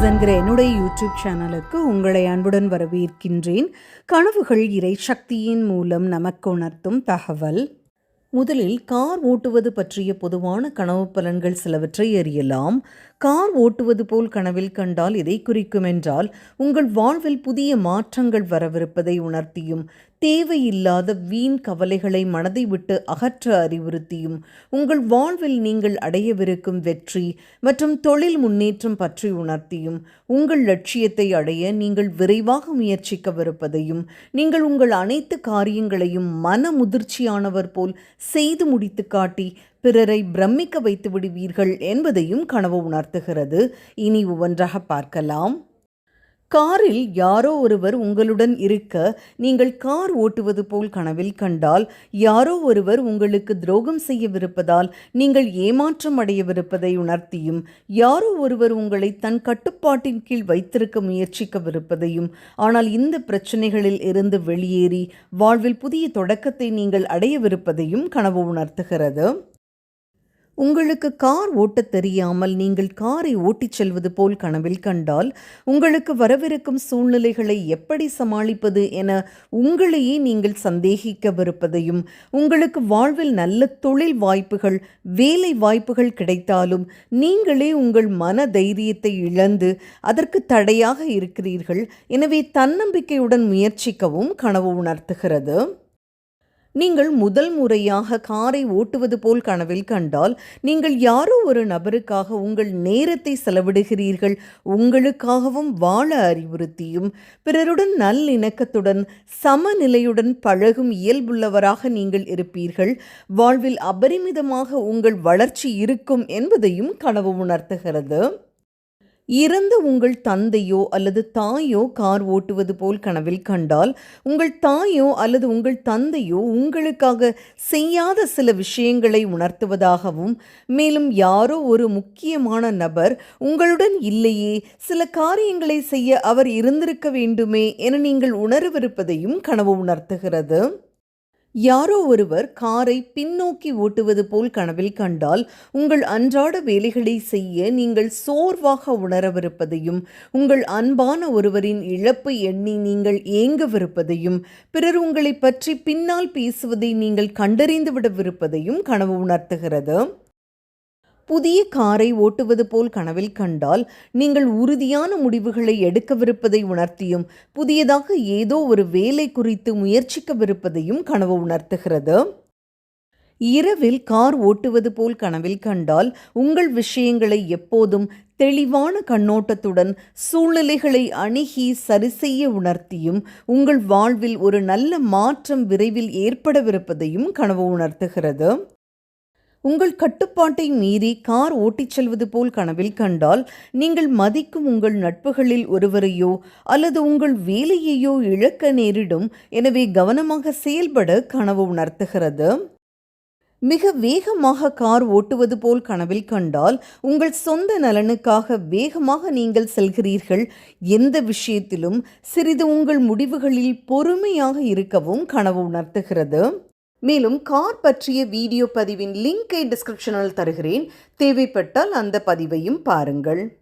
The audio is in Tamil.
டாக்ஸ் என்கிற என்னுடைய யூடியூப் சேனலுக்கு உங்களை அன்புடன் வரவேற்கின்றேன். கனவுகள் இறை சக்தியின் மூலம் நமக்கு உணர்த்தும் தகவல். முதலில் கார் ஓட்டுவது பற்றிய பொதுவான கனவு பலன்கள் சிலவற்றை அறியலாம். கார் ஓட்டுவது போல் கனவில் கண்டால் எதை குறிக்கும் என்றால் உங்கள் வாழ்வில் புதிய மாற்றங்கள் வரவிருப்பதை உணர்த்தியும் தேவையில்லாத வீண் கவலைகளை மனதை விட்டு அகற்ற அறிவுறுத்தியும் உங்கள் வாழ்வில் நீங்கள் அடையவிருக்கும் வெற்றி மற்றும் தொழில் முன்னேற்றம் பற்றி உணர்த்தியும் உங்கள் லட்சியத்தை அடைய நீங்கள் விரைவாக முயற்சிக்கவிருப்பதையும் நீங்கள் உங்கள் அனைத்து காரியங்களையும் மன முதிர்ச்சியானவர் போல் செய்து முடித்து காட்டி பிறரை பிரமிக்க வைத்து விடுவீர்கள் என்பதையும் கனவு உணர்த்துகிறது. இனி ஒவ்வொன்றாக பார்க்கலாம். காரில் யாரோ ஒருவர் உங்களுடன் இருக்க நீங்கள் கார் ஓட்டுவது போல் கனவில் கண்டால் யாரோ ஒருவர் உங்களுக்கு துரோகம் செய்யவிருப்பதால் நீங்கள் ஏமாற்றம் அடையவிருப்பதை உணர்த்தியும் யாரோ ஒருவர் உங்களை தன் கட்டுப்பாட்டின் கீழ் வைத்திருக்க முயற்சிக்கவிருப்பதையும் ஆனால் இந்த பிரச்சனைகளில் இருந்து வெளியேறி வாழ்வில் புதிய தொடக்கத்தை நீங்கள் அடையவிருப்பதையும் கனவு உணர்த்துகிறது. உங்களுக்கு கார் ஓட்டத் தெரியாமல் நீங்கள் காரை ஓட்டிச் செல்வது போல் கனவில் கண்டால் உங்களுக்கு வரவிருக்கும் சூழ்நிலைகளை எப்படி சமாளிப்பது என உங்களையே நீங்கள் சந்தேகிக்கவிருப்பதையும் உங்களுக்கு வாழ்வில் நல்ல தொழில் வாய்ப்புகள் வேலை வாய்ப்புகள் கிடைத்தாலும் நீங்களே உங்கள் மன தைரியத்தை இழந்து அதற்கு தடையாக இருக்கிறீர்கள். எனவே தன்னம்பிக்கையுடன் முயற்சிக்கவும் கனவு உணர்த்துகிறது. நீங்கள் முதல் முறையாக காரை ஓட்டுவது போல் கனவில் கண்டால் நீங்கள் யாரோ ஒரு நபருக்காக உங்கள் நேரத்தை செலவிடுகிறீர்கள். உங்களுக்காகவும் வாழ அறிவுறுத்தியும் பிறருடன் நல்லிணக்கத்துடன் சமநிலையுடன் பழகும் இயல்புள்ளவராக நீங்கள் இருப்பீர்கள். வாழ்வில் அபரிமிதமாக உங்கள் வளர்ச்சி இருக்கும் என்பதையும் கனவு உணர்த்துகிறது. இறந்து உங்கள் தந்தையோ அல்லது தாயோ கார் ஓட்டுவது போல் கனவில் கண்டால் உங்கள் தாயோ அல்லது உங்கள் தந்தையோ உங்களுக்காக செய்யாத சில விஷயங்களை உணர்த்துவதாகவும் மேலும் யாரோ ஒரு முக்கியமான நபர் உங்களுடன் இல்லையே சில காரியங்களை செய்ய அவர் இருந்திருக்க வேண்டுமே என நீங்கள் உணரவிருப்பதையும் கனவு உணர்த்துகிறது. யாரோ ஒருவர் காரை பின்னோக்கி ஓட்டுவது போல் கனவில் கண்டால் உங்கள் அன்றாட வேலைகளை செய்ய நீங்கள் சோர்வாக உணரவிருப்பதையும் உங்கள் அன்பான ஒருவரின் இழப்பை எண்ணி நீங்கள் ஏங்கவிருப்பதையும் பிறர் உங்களை பற்றி பின்னால் பேசுவதை நீங்கள் கண்டறிந்துவிடவிருப்பதையும் கனவு உணர்த்துகிறது. புதிய காரை ஓட்டுவது போல் கனவில் கண்டால் நீங்கள் உறுதியான முடிவுகளை எடுக்கவிருப்பதை உணர்த்தியும் புதியதாக ஏதோ ஒரு வேலை குறித்து முயற்சிக்கவிருப்பதையும் கனவு உணர்த்துகிறது. இரவில் கார் ஓட்டுவது போல் கனவில் கண்டால் உங்கள் விஷயங்களை எப்போதும் தெளிவான கண்ணோட்டத்துடன் சூழ்நிலைகளை அணுகி சரிசெய்ய உணர்த்தியும் உங்கள் வாழ்வில் ஒரு நல்ல மாற்றம் விரைவில் ஏற்படவிருப்பதையும் கனவு உணர்த்துகிறது. உங்கள் கட்டுப்பாட்டை மீறி கார் ஓட்டிச் செல்வது போல் கனவில் கண்டால் நீங்கள் மதிக்கும் உங்கள் நட்புகளில் ஒருவரையோ அல்லது உங்கள் வேலையையோ இழக்க நேரிடும். எனவே கவனமாக செயல்பட கனவு உணர்த்துகிறது. மிக வேகமாக கார் ஓட்டுவது போல் கனவில் கண்டால் உங்கள் சொந்த நலனுக்காக வேகமாக நீங்கள் செல்கிறீர்கள். எந்த விஷயத்திலும் சிறிது உங்கள் முடிவுகளில் பொறுமையாக இருக்கவும் கனவு உணர்த்துகிறது. மேலும் கார் பற்றிய வீடியோ பதிவின் லிங்கை டிஸ்கிரிப்ஷனில் தருகிறேன். தேவைப்பட்டால் அந்த பதிவையும் பாருங்கள்.